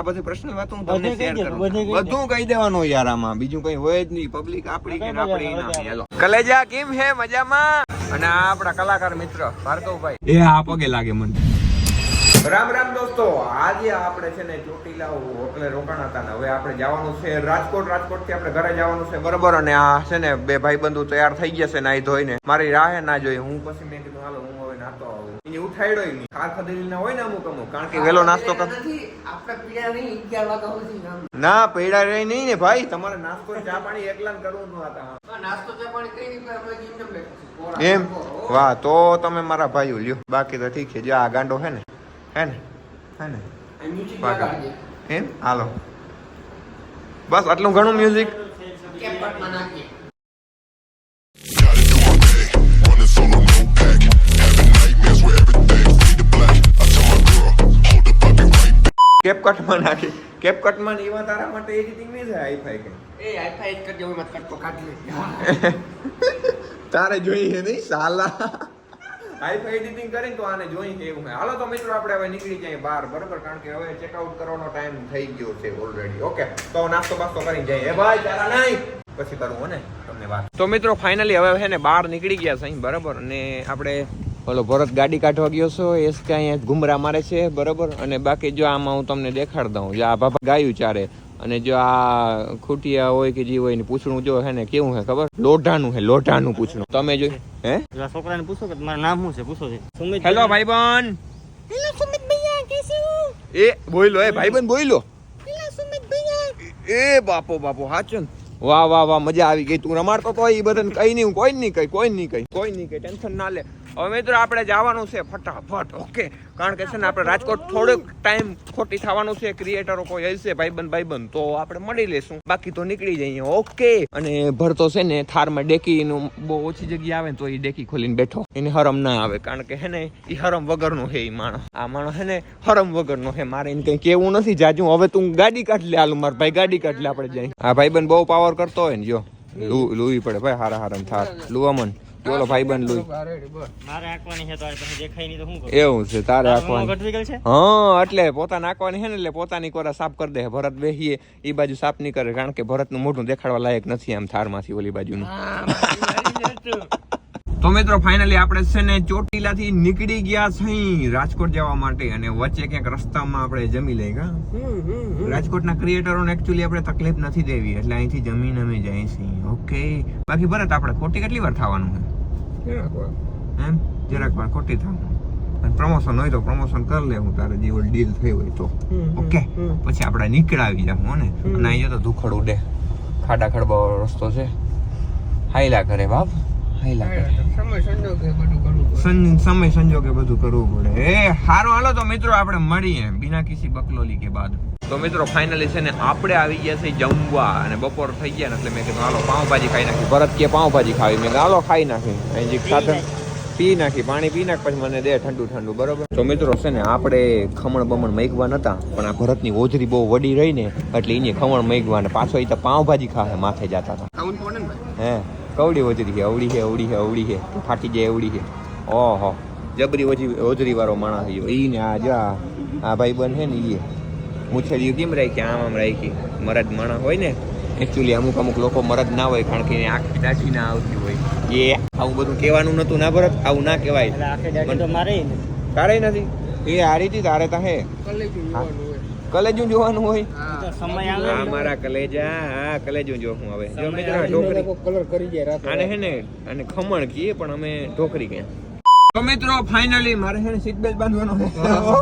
આ બધી પર્સનલ વાત હું તમને શેર કરું બધું કહી દેવાનું યાર આમાં. બીજું કઈ હોય જ નહીં. પબ્લિક આપણી કે આપણી ના. હેલો. કલેજા કેમ હે? મજામાં? અને આ આપણા કલાકાર મિત્ર ભાર્ગવભાઈ. એ આ પગે લાગે મને. રામ રામ દોસ્તો આજે આપણે છે ને ચોટીલા હોટલે રોકાણ હતા ને. હવે આપણે જવાનું છે રાજકોટ. રાજકોટથી આપણે ઘરે જવાનું છે બરોબર? અને આ છે ને બે ભાઈબંધુ તૈયાર થઈ ગયા છે નાઈ ધોઈને. મારી રાહે ના જોઈ. હું પછી મેં કીધું હાલો એને ઉઠાડ્યો નહીં. કાર ખદેલી ના હોય ને અમુક અમુક કારણ કે વેલો નાસ્તો કર. ના પૈડા રહી નહીં ને ભાઈ તમારે નાસ્તો ચા પાણી એકલા કરવું ન હતા નાસ્તો ચા પાણી કઈ એમ? વાહ તો તમે મારા ભાઈઓ લ્યો. બાકી તો ઠીક છે. જો આ ગાંડો હે ને હે ને હે ને. એમ? હાલો. બસ આટલું ઘણું મ્યુઝિક કેપટમાં નાખીએ. કેપકટમાં નાખી. કેપકટમાં ને એવા તારા માટે એડિટિંગ નહીં થાય હાઈફાઈ કે. એ hi-fi જ કરજો, એમાં કટકો કાઢી લે. તારે જોઈએ નહીં સાલા. હાઈફાઈ એડિટિંગ કરીને તો આને જોઈ કે એવું હાલો તો મિત્રો આપણે હવે નીકળી જઈએ બહાર બરોબર? કારણ કે હવે ચેકઆઉટ કરવાનો ટાઈમ થઈ ગયો છે ઓલરેડી ઓકે તો નાસ્તો બાસ્તો કરીને જઈએ. એ ભાઈ તારા નહીં. પછી કરું ને તમને વાત. તો મિત્રો ફાઇનલી હવે છે ને બહાર નીકળી ગયા અહીં બરાબર? અને આપણે ઓલો ભરત ગાડી કાઢવા ગયો છો એ કે અહીંયા ઘુમરા મારે છે બરોબર? અને બાકી જો આમાં હું તમને દેખાડ દઉં જો આ ભાભા ગાયું ચારે અને જો આ ખૂટિયા હોય કે જે હોય ને પૂછણું જો હે ને કેવું હે ખબર? લોઢાનું હે લોઢાનું પૂછણું તમે જો હે? છોકરાને પૂછો કે મારું નામ શું છે પૂછો છે. હેલો ભાઈ બન હેલો સુમિત ભૈયા કેસે હો? એ બોલો એ ભાઈ બન બોલો હેલો સુમિત ભૈયા. એ બાપો બાપો હાચન વાહ વાહ વાહ મજા આવી ગઈ. તું રમાડતો તો એ બધાને કઈ નહીં કોઈ નહીં કઈ કોઈ નહીં કઈ કોઈ નહીં કઈ ટેન્શન ના લે. હવે મિત્રો આપણે જવાનું છે ફટાફટ, ઓકે? કારણ કે છે ને આપણે રાજકોટ થોડોક ટાઈમ ખોટી થવાનું છે ક્રિએટરો કોઈ હશે, ભાઈબંધ ભાઈબંધ, તો આપણે મળી લેશું બાકી તો નીકળી જઈએ, ઓકે? અને ભરતો છે ને થારમાં ડેકીનું બહુ ઓછી જગ્યા આવે તો એ ડેકી ખોલીને બેઠો. એને હરમ ના આવે, કારણ કે હે ને એ હરમ વગરનો હે એ માણસ. આ માણસ હે ને હરમ વગરનો હે મારે એને કઈ કેવું નથી, જાજુ હવે તું ગાડી કાઢ લે હાલ માર ભાઈ, ગાડી કાઢ લે આપણે જઈ આ ભાઈબંધ બહુ પાવર કરતો હોય ને જો. લુ- લુવી પડે, ભાઈ હારા હારમ થાર લુવામન બોલો ભાઈબંધ લુઈ. આ ready, બસ. મારે આંકવાની છે તો પછી દેખાય નહીં તો શું કરું? એવું છે તારે આખવાનું હા એટલે પોતા નાખવાની છે ને એટલે પોતાની કોરા સાફ કરી દે. ભરત બેહીએ એ બાજુ સાફ નહીં કરે કારણ કે ભરતનું મોઢું દેખાડવા લાયક નથી આમ થારમાંથી ઓલી બાજુનું. તો મિત્રો ફાઇનલી આપણે છે ને ચોટીલાથી નીકળી ગયા છે રાજકોટ જવા માટે અને વચ્ચે ક્યાંક રસ્તામાં આપણે જમી લઈ હમ. રાજકોટના ક્રિએટરોને એકચ્યુઅલી આપણે તકલીફ નથી દેવી એટલે અહીંથી જમીન અમે જાય છીએ. ઓકે બાકી ભરત આપણે ખોટી કેટલી વાર થવાનું છે? એમ? જરાક વાર ખોટી થવાનું. અને પ્રમોશન હોય તો પ્રમોશન કરી લે હું તારે જે ડીલ થઈ હોય તો. ઓકે પછી આપણે નીકળાવી જાઉં ને. અને અહીંયા તો ધુખડ ઉડે. ખાડા ખડબાવાળો રસ્તો છે. હાઈલા કરે બાપ. સમય સંજોગે બધું કરવું પડે. સં- સમય સંજોગે બધું કરવું પડે. એ સારું હાલો તો મિત્રો આપણે મળીએ બિના કિસી બકલોલી કે બાદ. તો મિત્રો ફાઇનલી છે ને આપણે આવી ગયા છે જમવા અને બપોર થઈ ગયા ને એટલે મેં કીધું હાલો પાઉંભાજી ખાઈ નાખી. ભરત કે પાઉંભાજી ખાવી. મેં હાલો ખાઈ નાખી. અહીં જે સાધન પી નાખી. પાણી પી નાખ પછી મને દે ઠંડુ ઠંડુ બરોબર? તો મિત્રો છે ને આપણે ખમણ બમણ મેઘવા નતા પણ આ ભરતની ઓજરી બહુ વડી રહી ને એટલે એને ખમણ મેઘવા ને પાછો એ તો પાઉંભાજી ખાવે માથે જતા હતા. હે? કવડી ઓજરી છે અવળી છે અવળી છે અવળી છે. ફાટી જાય અવળી છે. ઓહો જબરી વજરી ઓજરી વાળો માણસ છે. ઈ ને આ જો આ ભાઈ બન છે ને એ મૂછડીઓ કેમ રાખી? આમ આમ રાખી. મરદ માણસ હોય ને એકચ્યુઅલી અમુક અમુક લોકો મરદ ના હોય કારણ કે એની આંખ દાચી ના આવતી હોય. એ આવું બધું કહેવાનું નતું ના ભરત આવું ના કહેવાય. આખે મારે ય તારે નથી? એ આ હતી તારે તા હે. કલેજું જોવાનું હોય. સમય આવે આ મારા કલેજા હા કલેજો જો હું હવે. જો મિત્રો ઢોકરી કલર કરી જાય રાત આને હે ને આને ખમણ કીએ પણ અમે ઢોકરી કે તો મિત્રો ફાઇનલી મારે છે સીટ બેલ્ટ બાંધવાનો છે.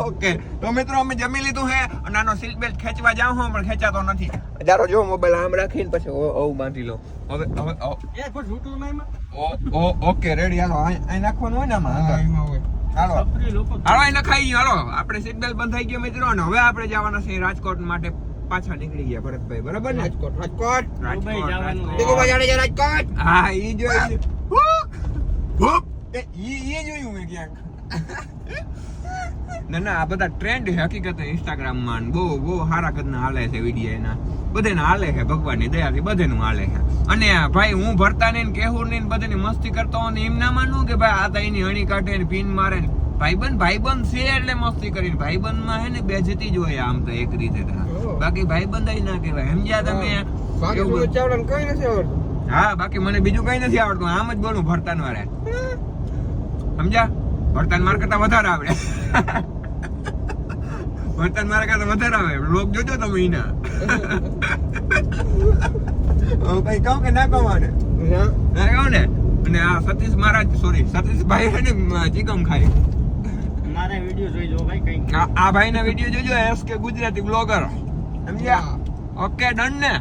ઓકે તો મિત્રો અમે જમી લીધું છે અને આનો સીટ બેલ્ટ ખેંચવા જાઉં હું પણ ખેંચાતો નથી. જારો જો મોબાઈલ આમ રાખીને પછી ઓ ઓ બાંધી લો. હવે હવે એ કોઈ ઝૂટું નહીં? ઓ ઓ ઓકે રેડી હાલો અહીં નાખવાનું હોય ને આમાં. હાલો. હાલો એને ખાઈ ગયો. હાલો આપણે સીટ બેલ્ટ બંધ થઈ ગયો મિત્રો અને હવે આપણે જવાના છે રાજકોટ માટે પાછા નીકળી ગયા ભરતભાઈ બરાબર ને? રાજકોટ રાજકોટ. રાજકોટ. રાજકોટ. હા ઈ જોયું એ ઈ ઈ જોયું મેં ક્યાંક. ના ના આ બધા ટ્રેન્ડ છે હકીકત ઇન્સ્ટાગ્રામમાં બહુ બહુ સારા કદના હાલે છે વીડિયો એના. બધાને હાલે છે ભગવાનની દયાથી બધાનું હાલે છે. અને ભાઈ હું ભરતા ને કેહુર ને બધાની મસ્તી કરતો હોઉં ને એમ ના માનું કે ભાઈ આ તો એની હણી કાઢે ને પીન મારે ને ભાઈબંધ ભાઈબંધ છે એટલે મસ્તી કરી ભાઈબંધમાં હે ને બેજતી જ હોય આમ તો એક રીતે બાકી ભાઈબંધ ના કહેવાય. સમજ્યા તમે? બાકી એવું કઈ નથી આવડતું. હા બાકી મને બીજું કઈ નથી આવડતું. આમ જ બોલું ભરતાન વાળા. સમજ્યા? ભરતાન માર કરતા વધારે આવડે. ભરતાન મારા કરતા વધારે આવે લોક જોજો તમે એના કઈ કહું કે ના કહું આને? ના. કહું ને? અને આ સતીશ મહારાજ સોરી સતીશભાઈ ભાઈ ને ચિકમ ખાય. મારા વિડિયો જોઈ જો ભાઈ કઈ આ ભાઈના વીડિયો જોજો એસ કે ગુજરાતી બ્લોગર સમજ્યા? ઓકે ડન ને?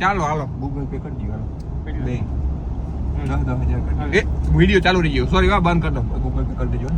ચાલો હાલો. ગૂગલ પે કરી દો હાલો. વીડિયો ચાલુ રહી ગયો. સોરી વા બંધ કરી દો ગૂગલ પે કરી દેજો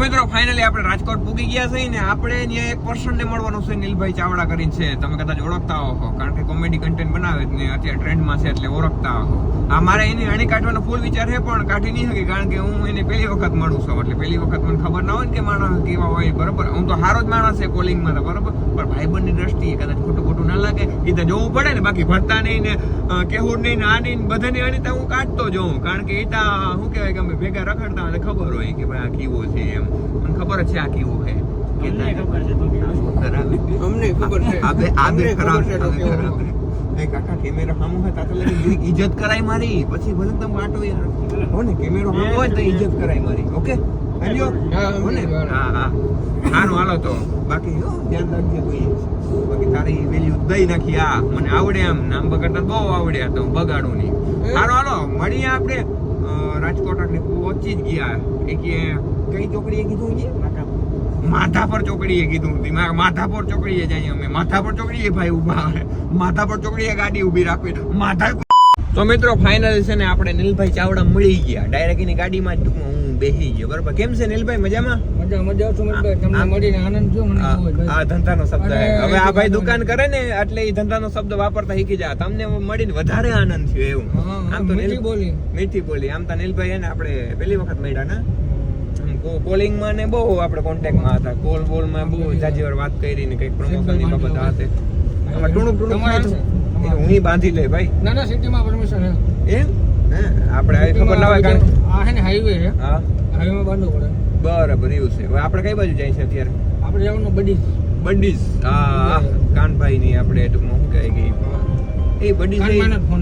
મિત્રો ફાઇનલી આપણે રાજકોટ પૂગી ગયા છે ને આપણે ત્યાં એક પર્સન ને મળવાનું છે નીલભાઈ ચાવડા કરીને છે. તમે કદાચ ઓળખતા હો, કારણ કે કોમેડી કન્ટેન્ટ બનાવે ને અત્યારે ટ્રેન્ડમાં છે એટલે ઓળખતા હો. આ મારે એની અણી કાઢવાનો ફૂલ વિચાર છે, પણ કાઢી નહીં શકે, કારણ કે હું એને પહેલી વખત મળું છું. એટલે પહેલી વખત મને ખબર ના હોય કે માણસ કેવા હોય, બરાબર? હું તો સારો જ માણસ છે કોલિંગમાં તો બરાબર? પણ ભાઈબંધની દ્રષ્ટિએ કદાચ ખોટું ખોટું ના લાગે. એ તો જોવું પડે ને, બાકી ભરતા નહીં ને કેવું નહીં ને, આ નહીં બધાની અણી તો હું કાઢતો જોઉં. કારણ કે એ તો, શું કહેવાય કે અમે ભેગા રખડતા એટલે ખબર હોય કે ભાઈ આ કેવો છે એમ. મને ખબર છે આ કેવો છે? ખબર? અમને ખબર ખરાબ એ કાકા કેમેરો સામું હોય તાતો લગી ઇજ્જત કરાય મારી. પછી ભલે તમે વાટો યાર. હો ને કેમેરો સામું હોય તો ઇજ્જત કરાય મારી. ઓકે? સમજ્યો હો ને? હા હા. સારું હાલો તો. બાકી હો, ધ્યાન રાખજે તું બાકી તારી વેલ્યુ દઈ નાખી આ. મને આવડે આમ. નામ બગાડતા બહુ આવડ્યા તો હું બગાડું નહીં. સારું હાલો. મળીએ આપણે. રાજકોટ આપણે પહોંચી જ ગયા. એ કે કઈ ચોકડીએ કીધું છે? માધાપર ચોકડીએ કીધું દિમાગ માધાપર ચોકડીએ જઈએ અમે. માધાપર ચોકડીએ ભાઈ ઊભા માધાપર ચોકડીએ ગાડી ઊભી રાખવી. માધા તો મિત્રો ફાઇનલ છે ને આપણે નીલભાઈ ચાવડા મળી ગયા. ડાયરેક્ટ એની ગાડીમાં જ હું બેસી ગયો. બરાબર? કેમ છે નીલભાઈ? મજામાં? મજા મજા આવતું તમને મળીને આનંદ થયો? મને આ ધંધાનો શબ્દ હવે આ ભાઈ દુકાન કરે ને એટલે એ ધંધાનો શબ્દ વાપરતા શીખી જાય. તમને મળીને વધારે આનંદ થયો એવું. આમ તો મીઠી બોલી. મીઠી બોલી. આમ તો નીલભાઈ એને ને આપણે પહેલી વખત મળ્યા ને? કોલિંગમાં ને બહુ આપણે કોન્ટેક્ટમાં હતા. કોલ બોલમાં બહુ જાજી વાર વાત કરી ને કંઈક પ્રમોશનની બાબત હાથે આમાં ટૂણું ટૂણું થાય હું બાંધી લે ભાઈ. ના ના સિટીમાં પરમિશન છે. એમ? હે? આપણે આવી ખબર ના હોય કારણ આ હે ને હાઈવે હે. હા હાઈવેમાં બાંધવું પડે. બરાબર એવું છે. હવે આપણે કઈ બાજુ જાય છે અત્યારે? આપણે જવાનું બડી બંડીઝ. હા કાનભાઈ ની આપણે ટૂંકમાં શું કહેવાય ગઈ એ બંડીઝ.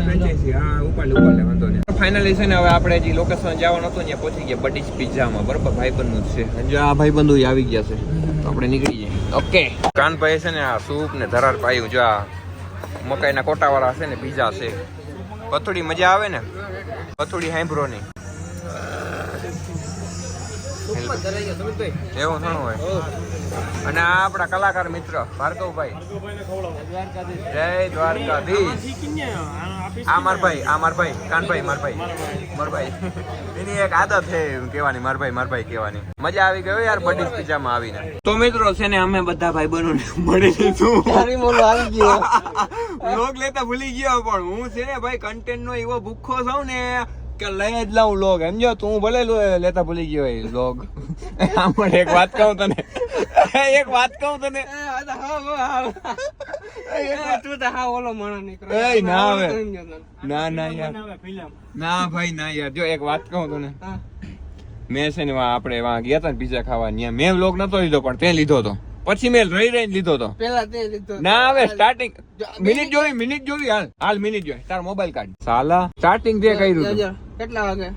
ફ્રેન્ચાઇઝી હા ઉપાડ ઉપાડ વાંધો નહીં. ફાઇનલી છે ને હવે આપણે જે લોકેશન જવાનું હતું ત્યાં પહોંચી ગયા બંડીઝ પિઝામાં બરોબર? ભાઈબંધનું જ છે. જો આ ભાઈબંધુ આવી ગયા છે, તો આપણે નીકળી જઈએ. ઓકે કાનભાઈ છે ને આ સૂપ ને ધરાર પાયું. જો આ મકાઈના કોટાવાળા છે ને પિઝા છે. પથોડી મજા આવે ને? પથોડી હાંભરો એવું થોડું હોય. અને આ આપણા કલાકાર મિત્ર ભાર્ગવભાઈ. જય દ્વારકાધીશ. આ માર ભાઈ આ માર ભાઈ કાનભાઈ માર ભાઈ. માર ભાઈ. એની એક આદત છે કેવાની માર ભાઈ માર ભાઈ કહેવાની. મજા આવી ગયો યાર બડીસ પિઝામાં આવીને. તો મિત્રો છે ને અમે બધા ભાઈ બનો મળી તારી મોલો આવી ગયો લોક લેતા ભૂલી ગયો પણ હું છે ને ભાઈ કન્ટેન્ટ નો એવો ભૂખો છું ને કે લઈ જ લઉં લોગ સમજો તું ભલે લો- લેતા ભૂલી ગયો એ લોગ આમાં એક વાત કહું તને. એક વાત કહું તને. તું તો હા ઓલો માણસ ના ના ના યાર. ના ભાઈ ના યાર. જો એક વાત કહું તને. મેં છે ને વા આપણે વા ગયા હતા ને પીઝા ખાવા. મેં લોક નતો લીધો પણ તે લીધો તો. પછી મેં રહી રહીને લીધો તો. પેલા તે લીધો ના હવે સ્ટાર્ટિંગ મિનિટ જોઈ મિનિટ જોઈ હાલ. હાલ મિનિટ જોઈ. તાર મોબાઈલ કાઢ. સાલા સ્ટાર્ટિંગ જે કર્યું કેટલા વાગે?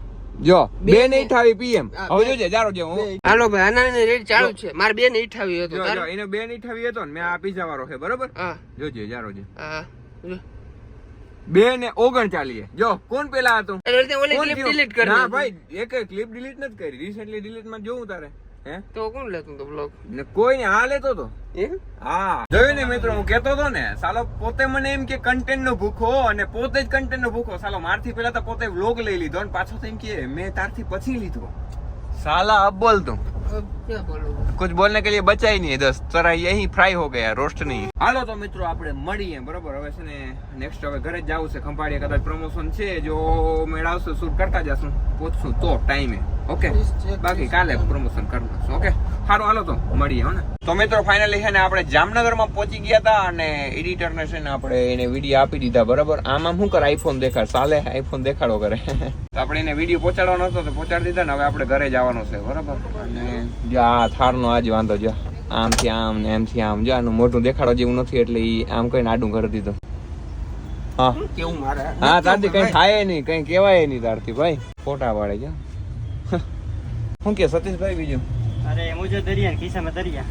જો બે ને ઇઠાવી પીએમ હવે જોજે જારો જે હું. હાલો ભાઈ આના રેટ ચાલુ છે. મારે બે ને ઇઠાવી હતો જો એને બે ને ઇઠાવી હતો ને મેં આ પીઝા વાળો છે બરોબર? હા. જોજે જારો જે. હા બે ને ઓગણ ચાલીએ જો કોણ પેલા હતું? ડિલીટ કરી ના ભાઈ એક ક્લિપ ડિલીટ નથી કરી. રિસેન્ટલી ડિલીટમાં જોઉં તારે. હે? તો કોણ લેતો તો બ્લોગ કોઈ ને આ લેતો તો? હા. જોયું ને મિત્રો હું કેતો હતો ને સાલો પોતે મને એમ કે કન્ટેન્ટ ભૂખો અને પોતે જ કન્ટેન્ટ ભૂખો. સાલો મારથી પહેલા તો પોતે વ્લોગ લઈ લીધો અને પાછો એમ કે મેં તારથી પછી લીધો. સાલા અબ્બોલ તું. कुछ बोलने के लिए बचा ही नहीं दस तरह यही फ्राई हो गया रोस्ट नहीं હાલો તો મિત્રો આપણે મળીએ બરોબર હવે છે ને નેક્સ્ટ હવે ઘરે જ જવું છે ખંભાળીએ કદાચ પ્રમોશન છે જો મેળાવશે શૂટ કરતા જશું પહોંચશું તો ટાઈમે ઓકે બાકી કાલે પ્રમોશન કરી નાખશું ઓકે સારું હાલો તો મળીએ હો ને તો મિત્રો ફાઇનલી છે ને આપણે જામનગરમાં પહોંચી ગયા હતા અને એડિટરને છે ને આપણે એને વિડીયો આપી દીધા બરાબર આમાં શું કરે આઈફોન દેખાડ સાલે આઈફોન દેખાડો કરે તો આપણે એને વિડીયો પહોંચાડવાનો હતો તો પહોંચાડી દીધા ને હવે આપણે ઘરે જવાનું છે બરાબર અને જો આ થારનો આજ વાંધો જો આમથી આમ ને એમથી આમ. જો આનું મોઢું દેખાડો જેવું નથી એટલે ઈ આમ કઈ આડું કરી દીધું. હા. કેવું મારે? હા તારથી કઈ થાય નહીં કઈ કહેવાય નહીં તારથી ભાઈ. ફોટા પાડે છે. શું કે સતીશભાઈ બીજું? અરે મુજે દરિયા ખિસ્સામાં દરિયા.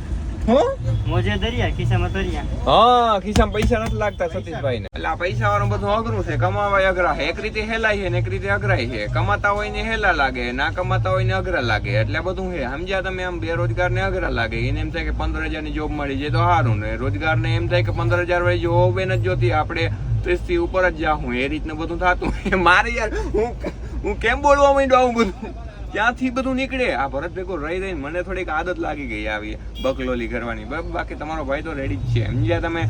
મોજે દરિયા ખિસ્સામાં દરિયા હા ખિસ્સામાં પૈસા નથી લાગતા સતીશભાઈ ને એટલે આ પૈસા વાળું બધું અઘરું છે કમાવા અઘરા છે. એક રીતે હેલાય છે ને એક રીતે અઘરાય છે. કમાતા હોય ને હેલા લાગે ના કમાતા હોય ને અઘરા લાગે. એટલે બધું છે. સમજ્યા તમે આમ બેરોજગાર ને અઘરા લાગે. એને એમ થાય કે પંદર હજારની જોબ મળી જાય તો સારું ને. રોજગાર ને એમ થાય કે પંદર હજાર વાળી જોબ એને જ જોતી. આપણે ત્રીસથી ઉપર જ જાઉં એ રીતનું બધું થતું. મારે યાર હું હું કેમ બોલવા માંડ્યો આવું બધું? ક્યાંથી બધું નીકળે. આ ભરત ભેગો રહી રહીને મને થોડીક આદત લાગી ગઈ આવી બકલોલી કરવાની બાકી તમારો ભાઈ તો રેડી જ છે. સમજ્યા તમે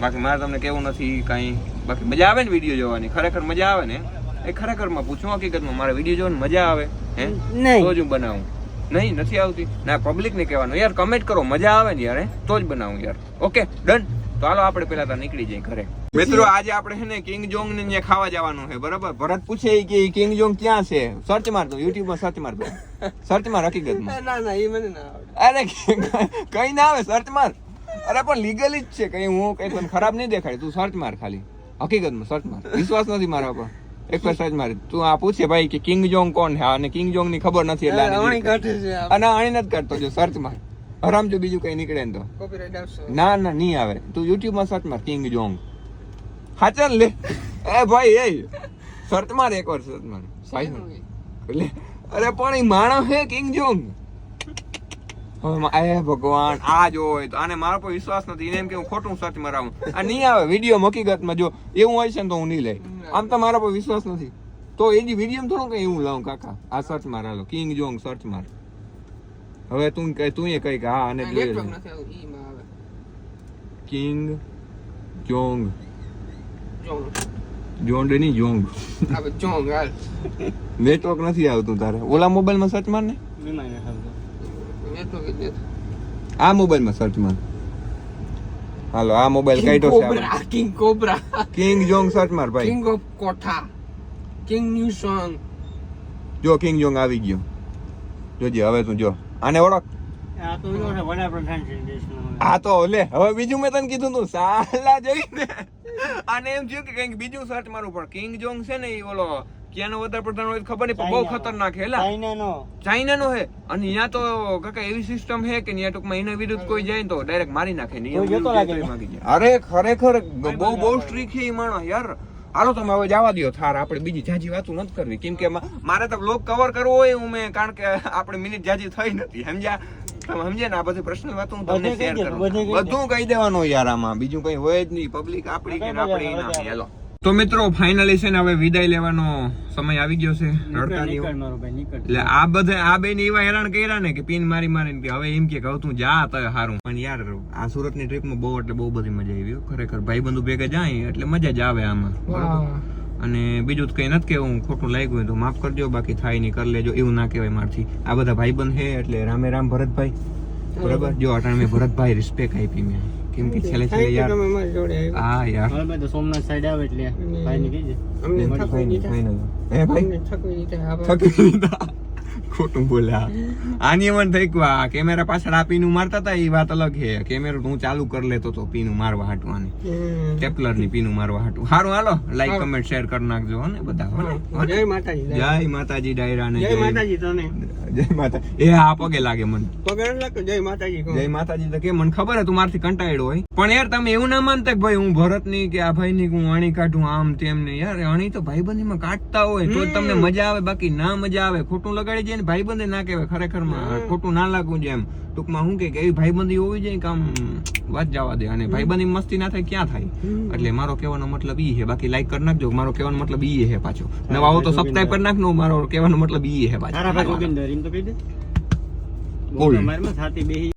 બાકી મારે તમને કેવું નથી કાંઈ. બાકી મજા આવે ને વીડિયો જોવાની? ખરેખર મજા આવે ને? એ ખરેખરમાં પૂછું હકીકતમાં મારે વીડિયો જોવાની મજા આવે? હે? નહીં. તો જ હું બનાવું. નહીં નથી આવતી? ના પબ્લિક ને કહેવાનું. યાર કમેન્ટ કરો. મજા આવે ને યાર તો જ બનાવું યાર. ઓકે ડન તો હાલો આપણે પેલા તો નીકળી જઈએ ઘરે. મિત્રો આજે આપણે છે ને કિંગ જોંગ ને ત્યાં ખાવા જવાનું છે બરાબર? ભરત પૂછે કે કિંગ જોંગ ક્યાં છે? સર્ચ મારતો યુટ્યુબમાં સર્ચ મારતો સર્ચ માર હકીકત ના ના એ મને ના અરે કઈ ના આવે સર્ચ માર. અરે પણ લીગલી જ છે કઈ હું કઈ તને ખરાબ નહીં દેખાડી તું સર્ચ માર ખાલી. હકીકતમાં સર્ચ માર. વિશ્વાસ નથી મારા પર. એક વાર સર્ચ માર. તું આ પૂછે ભાઈ કે કિંગ જોંગ કોણ છે? અને કિંગ જોંગની ખબર નથી એટલે અને અણી નથી કરતો જો સર્ચ માર. આરામ જો બીજું કઈ નીકળે ને તો. ના ના નહીં આવે. તું યુટ્યુબમાં સર્ચ માર કિંગ જોંગ હાચન લે. એ ભાઈ એ. સર્ચ માર એક વાર સર્ચ માર. ભાઈ લે. અરે પણ એ માણસ હે કિંગ જોંગ હવે એ ભગવાન આ જો હોય તો આને મારા પર વિશ્વાસ નથી. એને એમ કે હું ખોટું સર્ચ મરાવું. આ નહીં આવે વીડિયો હકીકતમાં જો એવું હોય છે ને તો હું નહીં લઈ આમ તો મારા પર વિશ્વાસ નથી. તો એ વીડિયો થોડું કઈ એવું લાવું કાકા. આ સર્ચ મારા કિંગ જોંગ સર્ચ માર. હવે તું તું એ કહી કે હા અને જોઈએ છે. નથી આવતું ઈ માં આવે. કિંગ જોંગ. જોંગ. જોંડની જોંગ. જોંગ હાલ. નેટવર્ક નથી આવતું તારે. ઓલા મોબાઈલમાં સર્ચ માર ને આ મોબાઈલમાં સર્ચ માર. હાલો આ મોબાઈલ કાઢ્યો છે. કિંગ કોબરા કિંગ જોંગ સર્ચ માર ભાઈ. કિંગ ઓફ કોઠા કિંગ ન્યુ સોંગ જો કિંગ જોંગ આવી ગયો. જોજે હવે તું જો. આને ઓળખ? હા તો લે હવે બીજું મેં તને કીધું તું સાલા જોઈને. અને એમ થયું કે કંઈક બીજું સર્ચ મારું પણ કિંગ જોંગ છે ને એ ઓલો ક્યાંનો વડાપ્રધાન હોય ખબર નહીં પણ બહુ ખતરનાક હે ચાઇનાનો ચાઇનાનો હે અને અહીંયા તો કાકા એવી સિસ્ટમ હે કે અહીંયા ટૂંકમાં એના વિરુદ્ધ કોઈ જાય તો ડાયરેક્ટ મારી નાખે ને કોઈ જોતો લાગે ને. અરે ખરેખર બહુ બહુ સ્ટ્રીક છે એ માણસ યાર. હાલો તમે હવે જવા દો થાર આપણે બીજી જાજી વાતો નથી કરવી. કેમ કે મારે તો બ્લોગ કવર કરવો હોય હું મેં કારણ કે આપણે મિનિટ જાજી થઈ નથી. સમજ્યા? તમે સમજ્યા ને? આ બધી પ્રશ્ન વાતો હું તમને શેર કરું બધે કહી દેવાનું યાર આમાં. બીજું કઈ હોય જ નહીં. પબ્લિક આપણી કે આપણી. હાલો. તો મિત્રો ફાઇનલી છે ને હવે વિદાય લેવાનો સમય આવી ગયો છે. નીકળ રડતા નીકળ મારો ભાઈ નીકળ. એટલે આ બધા આ બેન એવા હેરાન કર્યા ને કે પિન મારી મારીને કે હવે એમ કે કહું તું જા તો હારું. પણ યાર આ સુરતની ટ્રીપમાં બહુ એટલે બહુ બધી મજા આવી ખરેખર ભાઈ બંધુ ભેગા જાય એટલે મજા જ આવે આમાં. અને બીજું તો કઈ નથી કેવું ખોટું લાગ્યું તો માફ કરજો બાકી થાય નહીં કરી લેજો એવું ના કહેવાય મારથી. આ બધા ભાઈબંધ છે એટલે રામે રામ ભરતભાઈ. બરાબર. જો અટાણે મેં ભરતભાઈ રિસ્પેક્ટ આપી મેં. કેમ કે છેલ્લે છેલ્લે યાર. તમે મારી જોડે આવ્યા. હા યાર. હવે મેં તો સોમનાથ સાઈડ આવે એટલે ભાઈ ને કીજે અમને થકવી નહીં, દીધા. એ ભાઈ? થકવી દીધા. દીધા. ખોટું બોલ્યા. આની મન થઈ આ કેમેરા પાછળ આ પીનું મારતા હતા એ વાત અલગ છે. કેમેરો હું ચાલુ કરી લેતો તો પીનું મારવા હાટું આને. ની પીનું મારવા હાટું. સારું હાલો. લાઈક કમેન્ટ શેર કરી નાખજો ને બધા? જય માતાજી જય. માતાજી ડાયરા ને જય માતાજી તને. જય માતા એ આ પગે લાગે મને. પગે જય માતાજી જય માતાજી તો કે મને ખબર હે તું મારથી કંટાળ્યો હોય. પણ યાર તમે એવું ના માનતા કે ભાઈ હું ભરતની કે આ ભાઈ ની હું અણી કાઢું આમ તેમ ને. યાર અણી તો ભાઈબંધી માં કાઢતા હોય તો તમને મજા આવે બાકી ના મજા આવે. ખોટું લગાડી ને ભાઈબંધે ના કહેવાય ખરેખરમાં ખોટું ના લાગવું એમ. ટૂંકમાં શું કે એવી ભાઈબંધી હોવી જોઈએ કે આમ વાત જવા દે અને ભાઈબંધી મસ્તી ના થાય ક્યાં થાય? એટલે મારો કહેવાનો મતલબ ઈ છે. બાકી લાઈક કરી નાખજો. મારો કહેવાનો મતલબ ઈ છે પાછો. નવા આવો તો સબસ્ક્રાઈબ કરી નાખનો. મારો કહેવાનો મતલબ ઈ છે પાછો. બોલ. બેહી